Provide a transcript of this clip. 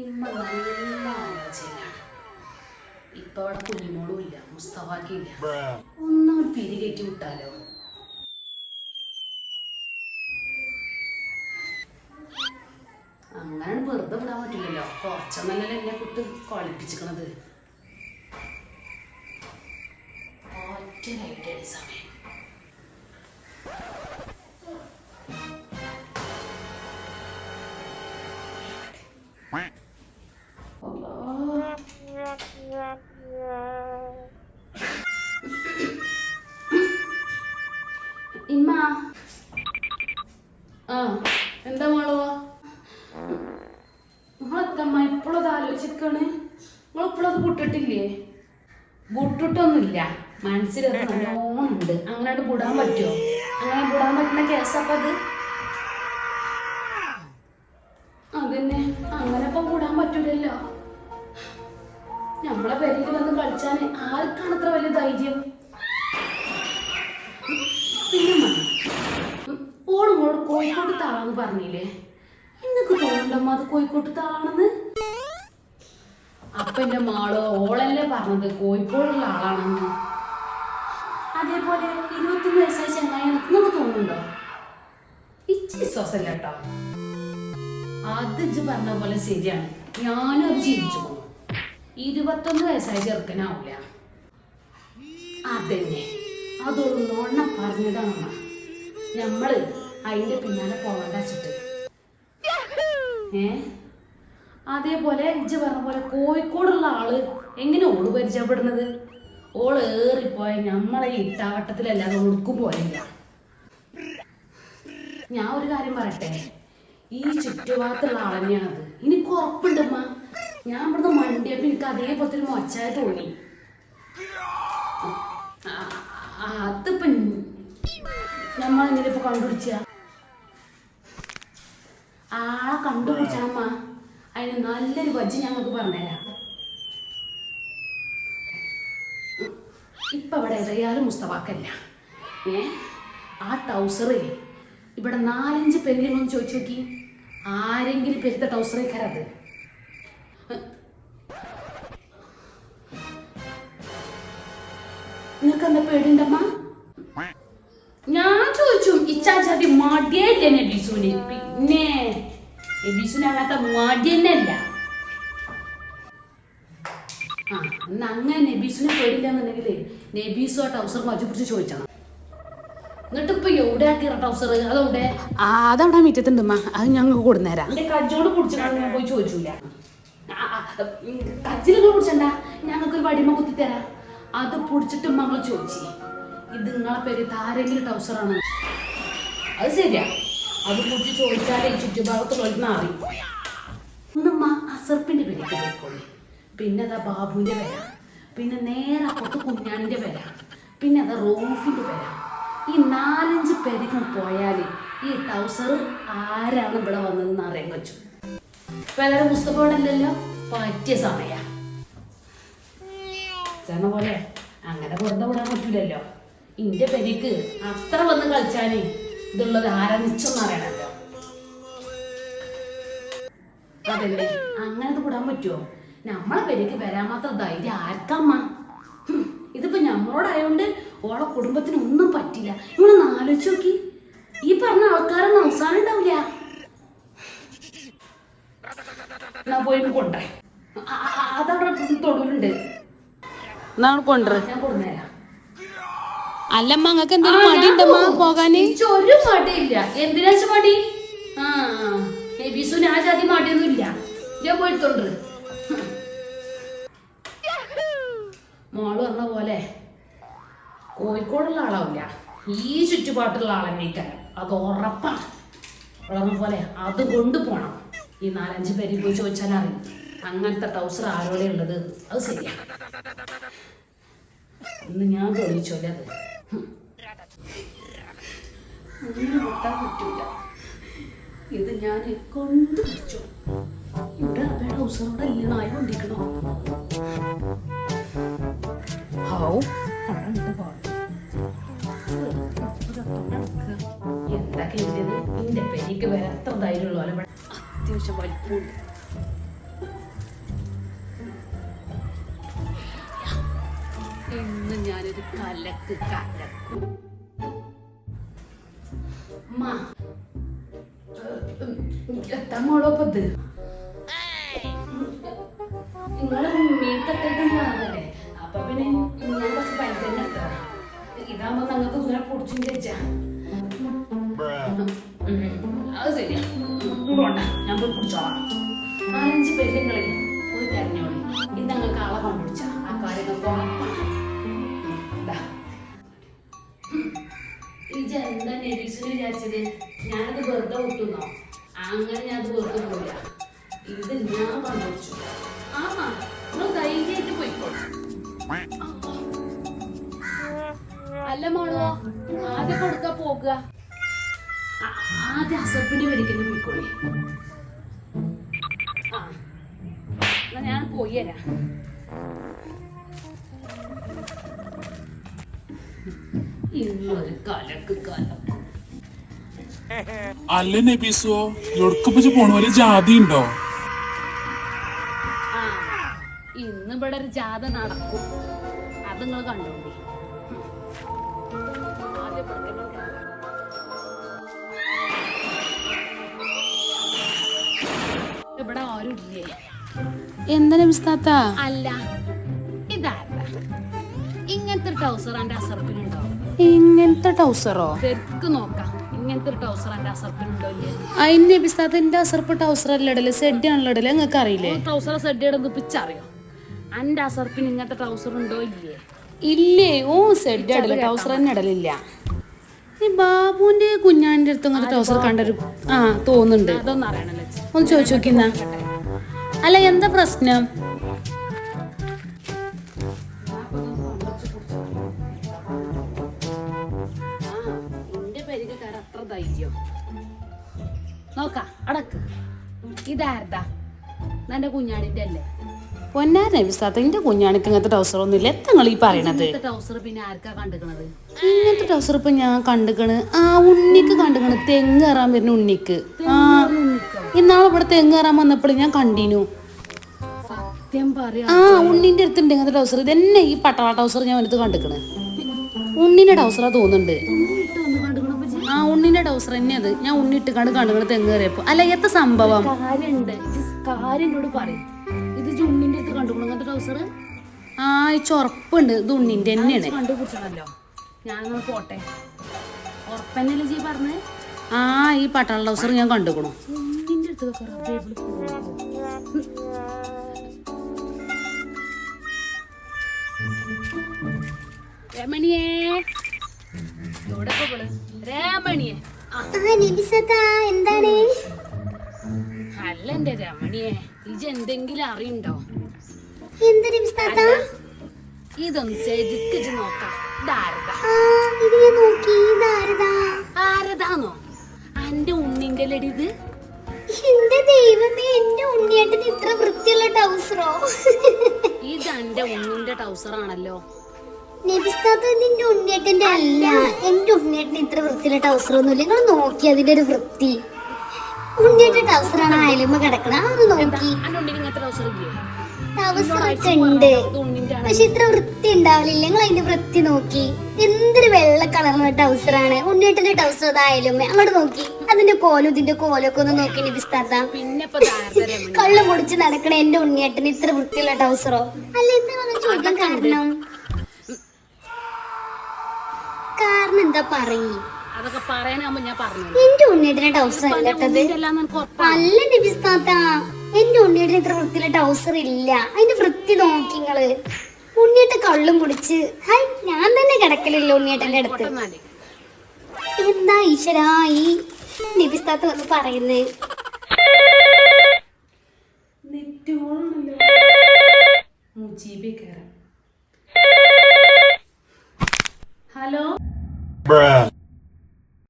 ഇമ്മ ഇല്ല ഒരു പിരി അങ്ങനെ വെറുതെ വിടാൻ പറ്റില്ലല്ലോ. കുറച്ചെന്നല്ലേ എന്നെ കുട്ടി കളിപ്പിച്ചിക്കണത്. ലൈറ്റ് സമയം. ഇമ്മ. ആ എന്താ മോളോ? നിങ്ങളെത്തമ്മ ഇപ്പോഴത് ആലോചിക്കണേ. അത് പൊട്ടിട്ടില്ലേ? പൊട്ടിട്ടൊന്നുമില്ല. മനസ്സിലത് നല്ലോണം ഉണ്ട്. അങ്ങനെ വിടാൻ പറ്റുമോ അങ്ങനെ വിടാൻ പറ്റുന്ന കേസപ്പ അത്. അതന്നെ അങ്ങനെ അപ്പൊ വിടാൻ പറ്റൂലല്ലോ. നമ്മളെ പെരയിൽ വന്ന് കളിച്ചാൽ ആർക്കാണ് അത്ര വലിയ ധൈര്യം? പിന്നെ ഓൾ മോൾ കോഴിക്കോട്ട് താളാന്ന് പറഞ്ഞില്ലേ? നിങ്ങക്ക് തോന്നുന്നുണ്ടമ്മ അത് കോഴിക്കോട്ട് താളാണെന്ന് അപ്പൊ എന്റെ മാളോ ഓളല്ലേ പറഞ്ഞത് കോഴിക്കോടുള്ള ആളാണെന്ന്. അതേപോലെ ഇരുപത്തൊന്ന് വയസ്സായ ചെങ്ങായി നമുക്ക് തോന്നുന്നുണ്ടോ? ഇച്ചി വിശ്വാസമല്ല കേട്ടോ. അത് ഇജ്ജ് പറഞ്ഞ പോലെ ശരിയാണ്. ഞാനും അത് ജീവിച്ചു പോകും ഇരുപത്തൊന്ന് വയസ്സായ ചെറുക്കനാവില്ല അതന്നെ. അതോട് നോണ്ണ പറഞ്ഞതാണ് നമ്മൾ അതിന്റെ പിന്നാലെ പോകണ്ട വെച്ചിട്ട്. ഏ? അതേപോലെ ഇജ്ജ് പറഞ്ഞ പോലെ കോഴിക്കോടുള്ള ആൾ എങ്ങനെ ഓൾ പരിചയപ്പെടുന്നത്? ഓൾ ഏറിപ്പോയ. നമ്മളെ ഇട്ടാവട്ടത്തിലല്ലാതെ ഒടുക്കും പോയില്ല ഞാൻ ഒരു കാര്യം പറയട്ടെ? ഈ ചുറ്റുഭാഗത്തുള്ള ആളന്നെയാണ് അത് എനിക്ക് ഉറപ്പുണ്ടമ്മ ഞാൻ ഇവിടുന്ന് മണ്ടിയപ്പോ എനിക്ക് അതേപോലത്തെ ഒരു മൊച്ചായി തോന്നി. ആ, ആ, അതിപ്പോ നമ്മളെങ്ങനെ ഇപ്പൊ കണ്ടുപിടിച്ച? ആളെ കണ്ടുപിടിച്ചമ്മ അതിന് നല്ലൊരു വജ്ജ് ഞങ്ങൾക്ക് പറഞ്ഞുതരാം. ഇപ്പൊ അവിടെ ഏതായാലും മുസ്തവാക്കല്ല ഏ? ആ ടൗസറേ ഇവിടെ നാലഞ്ച് പെരിലൊന്നും ചോദിച്ചു നോക്കി. ആരെങ്കിലും പെരുത്ത ടൗസറേ കരത് നിങ്ങൾക്ക് എന്താ പേടിണ്ടമ്മ? ഞാൻ ചോദിച്ചു ഇച്ചാച്ചാതി മടിയല്ലേ ബിസുനെ പിന്നെ നബീസുന് അങ്ങനത്തെ ആ എന്നാ അങ്ങനെ ബിസുനെ പേടില്ലെന്നുണ്ടെങ്കിൽ നബീസോ ടൗസർ മജു പിടിച്ച് ചോദിച്ചണം. എന്നിട്ട് ഇപ്പൊ എവിടെ ആക്കിയ ടൗസർ അതവിടെ? മിറ്റത്തുണ്ട് അതവിടെ അത് ഞങ്ങൾക്ക് കൊടുന്നേരാ. എന്റെ കജ്ജോട് പിടിച്ചിട്ടാണ് ഞാൻ പോയി ചോദിച്ചൂല. കജ്ജിലൊക്കെ പിടിച്ചണ്ട? ഞങ്ങൾക്ക് ഒരു വടിമ കുത്തി തരാം അത് പിടിച്ചിട്ട് മകൾ ചോദിച്ചു. ഇത് നിങ്ങളെ പേര് താരെങ്കിലും ടൗസറാണ് അത് ശരിയാ. അത് പിടിച്ച് ചോദിച്ചാലേ ചുറ്റുഭാഗത്തുള്ളവർക്ക് അറിയും ഒന്നമ്മ അസർപ്പിന്റെ പേര് പോയിക്കോളി. പിന്നെ അതാ ബാബുവിന്റെ പേര. പിന്നെ നേരെ അപ്പുറത്ത് കുഞ്ഞാണിന്റെ പേര. പിന്നെ അത് റോഫിന്റെ പേര. ഈ നാലഞ്ച് പേരേക്കും പോയാൽ ഈ ടൗസർ ആരാണ് ഇവിടെ വന്നതെന്ന് അറിയാൻ വെച്ചു വേറെ പുസ്തകമാണല്ലോ പറ്റിയ സമയ. ചേർന്ന പോലെ അങ്ങനെ വെറുതെ വിടാൻ പറ്റൂലല്ലോ. ഇന്റെ പെരിക്ക് അത്ര വന്ന് കളിച്ചാൽ ഇതുള്ളത് ആരാ നിച്ചൊന്നും അറിയണല്ലോ. അതല്ലേ? അങ്ങനെ വിടാൻ പറ്റുമോ നമ്മളെ പേരേക്ക് വരാൻ മാത്രം ധൈര്യം ആർക്കമ്മ? ഇതിപ്പോ നമ്മളോടായോണ്ട് ഓളെ കുടുംബത്തിന് ഒന്നും പറ്റില്ല. ഇവിടെ ആലോചിച്ച് നോക്കി. ഈ പറഞ്ഞ ആൾക്കാരൊന്നും അവസാനം ഉണ്ടാവില്ല എന്നാ പോയി കൊണ്ടേ. അതവിടെ തൊടുലുണ്ട് എന്നാണ് കൊണ്ടുവര ഞാൻ കൊണ്ടുവരാം അല്ലമ്മ നിങ്ങൾക്ക് എന്തെങ്കിലും മടി ഉണ്ടമ്മ പോകാന്? എനിക്ക് ഒരു മടിയില്ല എന്തിനാച്ച മടി? ആ നബീസുന് ആ ജാതി മടിയൊന്നും ഇല്ല ഞാൻ പോയിട്ടുണ്ട് മോൾ വന്ന പോലെ കോഴിക്കോടുള്ള ആളാവില്ല. ഈ ചുറ്റുപാട്ടുള്ള ആളെന്നേക്കാരം അത് ഉറപ്പാണ്. പറഞ്ഞ പോലെ അത് കൊണ്ടുപോകണം ഈ നാലഞ്ച് പേര് പോയി ചോദിച്ചാൽ അറിയും. അങ്ങനത്തെ ടൗസർ ആരോടെ ഉള്ളത്? അത് ശരിയാണ് ഇന്ന് ഞാൻ തോന്നിച്ചോലെ അത്. അങ്ങനെ വിട്ടാൻ പറ്റൂല. ഇത് ഞാൻ കൊണ്ട് ഇവിടെ ട്രൗസറോടെ ഇല്ല നായ കൊണ്ടിരിക്കണോ? നിന്റെ എനിക്ക് വേറെ എത്ര ധൈര്യമുള്ളൂ? അല്ല അത്യാവശ്യം വലിപ്പമുണ്ട്. ഇന്ന് ഞാനൊരു കലക്ക് കലക്കും. മോളോ നിങ്ങൾ മീൻ തട്ടേക്കെന്ന് പറഞ്ഞതല്ലേ അപ്പൊ പിന്നെ ഞാൻ കുറച്ച് പൈസ തന്നെ എടുത്തതാ ഇതാകുമ്പോ നിങ്ങൾക്ക് ഇങ്ങനെ പൊടിച്ചു ചേച്ചാ ഞാൻ പോയി കുടിച്ചോളാം. നാലഞ്ച് പെല്ലുങ്ങളിൽ പോയി തെരഞ്ഞോളി. ഇന്ന് ഞങ്ങൾക്ക് ആളെ കണ്ടുപിടിച്ച. ആ കാര്യങ്ങൾക്ക്. ഇജ്ജ് എന്താ നെബീസിന് വിചാരിച്ചത് ഞാനത് വെറുതെ വിട്ടുന്നോ അങ്ങനെ ഞാൻ അത് വെറുതെ പോയില്ല ഇത് ഞാൻ കണ്ടുപിടിച്ചു ആമാ നിങ്ങൾ ധൈര്യമായിട്ട് പോയിക്കോളൂ അല്ല മോളോ ആദ്യം കൊടുക്ക പോകുക ആദ്യം അസപ്പിന്റെ വരിക്കുന്ന പോയിക്കോളി. എന്നാ ഞാൻ പോയി തരാം ഇന്നൊരു കലക്ക് കലക്ക്. അല്ല നബീസോ? എവിടക്കപ്പിച്ച് പോണ പോലെ ജാതി ഉണ്ടോ? ഇന്ന് ഇവിടെ ഒരു ജാഥ നടക്കും. അത് നിങ്ങൾ കണ്ടോണ്ടി. ആദ്യം ഇവിടെ ആരും ഇല്ലേ എന്താ നബിസ്താത്ത അല്ല ഇതാരടാ ഇങ്ങനത്തെ ടൗസർ എന്റെ അസർപ്പിനുണ്ടോ ഇങ്ങനത്തെ ടൗസറോ ശരിക്കും നോക്കാം. ഇങ്ങനത്തെ ഒരു ടൗസർ എന്റെ അസർപ്പിനുണ്ടോ ഇല്ലേ? അതിന് നബിസ്താത്ത എന്റെ അസർപ്പ് ടൗസർ അല്ല ഇടൽ സെഡ് ആണല്ലോ ഇടൽ നിങ്ങൾക്ക് അറിയില്ലേ? ട്രൗസർ സെഡ് ഇടുന്നത് പിച്ചറിയോ എന്റെ അസർപ്പിന് ഇങ്ങനത്തെ ട്രൗസർ ഉണ്ടോ ഇല്ലേ? ഇല്ലേ ഓ സെഡ് ഇടൽ ടൗസർ തന്നെ ഇടലില്ല. ഈ ബാബുവിന്റെ കുഞ്ഞാന്റെ അടുത്ത് ഇങ്ങനത്തെ ടൗസർ കണ്ടൊരു ആ തോന്നുന്നുണ്ട്. ഒന്ന് ചോദിച്ചു നോക്കിന്ന അല്ല എന്താ പ്രശ്നം? നോക്ക അടക്ക്. ഇതാരതാ നിന്റെ കുഞ്ഞാടിന്റെ അല്ലേ? പൊന്നാര എന്റെ കുഞ്ഞാണിക്ക് ഇങ്ങനത്തെ ടൗസർ ഒന്നും ഇല്ല നിങ്ങൾ ഈ പറയണത്? ഇങ്ങനത്തെ ടൗസർ പിന്നെ ആർക്കാ കണ്ടിക്കണത്? ഇങ്ങനത്തെ ടൗസർ ഇപ്പൊ ഞാൻ കണ്ടുക്കണ്. ആ ഉണ്ണിക്ക് കണ്ടുക്കണ്. തെങ്ങ് കയറാൻ വരുന്ന ഉണ്ണിക്ക്. ആ ഇന്നാളെ ഇവിടെ തെങ്ങ് കയറാൻ വന്നപ്പോൾ ഞാൻ കണ്ടിനു. ആ ഉണ്ണിന്റെ അടുത്തുണ്ട് ഇങ്ങനത്തെ ടൗസർ ഇതന്നെ ഈ പട്ടാള ടൗസർ ഞാൻ വന്നിട്ട് കണ്ടുക്കണ്. ഉണ്ണിന്റെ ടൗസറാ തോന്നുന്നുണ്ട്. ആ ഉണ്ണിന്റെ ടൗസർ തന്നെ അത് ഞാൻ ഉണ്ണിട്ട് കണ്ട് കണ്ടുക്കണ് തെങ്ങ് കയറിയപ്പോ. അല്ല എത്ര സംഭവം? കാര്യണ്ട്. ഇജ്ജ് കാര്യം പറയും. ഇത് അടുത്ത് ട്രൗസർ ആ ഈ ചൊറപ്പുണ്ട്. ഇത് ഉണ്ണിന്റെ തന്നെയാണ്. ഞാനൊന്ന് പോട്ടെ. ഉറപ്പന്നല്ലേ ജി പറഞ്ഞേ? ആ ഈ പട്ടാള ട്രൗസർ ഞാൻ കണ്ടുക്കണു. അടുത്ത്? രമണിയേ. എവിടെ? രമണിയേ. അല്ല എന്റെ രമണിയെ ഇജ് എന്തെങ്കിലും അറിയണ്ടോ എന്ത് നിമിസ്താത്ത ഇതൊന്ന് നോക്കാം. ഇത് ഞാൻ നോക്കി. അന്റെ ഉണ്ണിന്റെ ലടി ഇത്. എന്റെ ദൈവമേ എന്റെ ഉണ്ണിയേട്ടൻ ഇത്ര വൃത്തിയുള്ള ടൗസറോ? ഇത് അന്റെ ഉണ്ണിന്റെ നബിസ്താത്ത നിന്റെ ഉണ്ണിയേട്ടന്റെ അല്ല. എന്റെ ഉണ്ണിയേട്ടൻ ഇത്ര വൃത്തിയുള്ള ടൗസർ ഒന്നുമില്ല നിങ്ങൾ നോക്കി അതിന്റെ ഒരു വൃത്തി. ഉണ്ണിയേട്ടൻ ടൗസറാണ് അയലുമ്പ കിടക്കണ അതൊന്ന് നോക്കി. ഇല്ലേ? ഉണ്ട് പക്ഷെ ഇത്ര വൃത്തി ഉണ്ടാവില്ല നിങ്ങൾ അതിന്റെ വൃത്തി നോക്കി. എന്തൊരു വെള്ള കളറുള്ള ടൗസറാണ് ഉണ്ണിയേട്ടന്റെ ടൗസർ അതായാലും അങ്ങോട്ട് നോക്കി. അതിന്റെ കോലും ഇതിന്റെ കോലൊക്കെ ഒന്ന് നോക്കി രമണി കള്ളു കുടിച്ച് നടക്കണ എന്റെ ഉണ്ണിയേട്ടന് ഇത്ര വൃത്തിയുള്ള ടൗസറോ അല്ല എന്താ ചോദിക്കാൻ കാരണം? കാരണം എന്താ പറയ്? അതൊക്കെ പറയാനാകുമ്പോ ഞാൻ പറഞ്ഞു എന്റെ ഉണ്ണിയുടെ ടൗസർ നല്ല ടിപ്സ് താത്ത എന്റെ ഉണ്ണിയുടെ ഇത്ര വൃത്തിയിലെ ടൗസർ ഇല്ല. അതിന്റെ വൃത്തി നോക്കി നിങ്ങൾ. ഉണ്ണിയിട്ട് കള്ളും കുടിച്ച്. ഹൈ ഞാൻ തന്നെ കിടക്കലില്ല ഉണ്ണിയേട്ടന്റെ അടുത്ത്. എന്താ ഈശ്വരാ ഈ ടിപ്സ് താത്ത വന്ന് പറയുന്നത് മുജീബി ഹലോ?